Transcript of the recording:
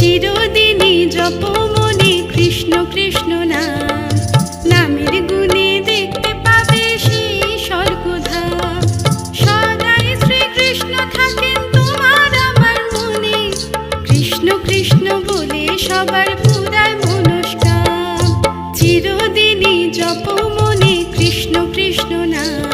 চিরদিনই জপ মনে কৃষ্ণ কৃষ্ণ নাম। নামের গুণে দেখতে পাবে সেই স্বর্গধাম সদাই শ্রীকৃষ্ণ থাকেন তোমার আমার মনে। কৃষ্ণ কৃষ্ণ বলে সবার পুরায় মনস্কাম। চিরদিনই জপ মনে কৃষ্ণ কৃষ্ণ নাম।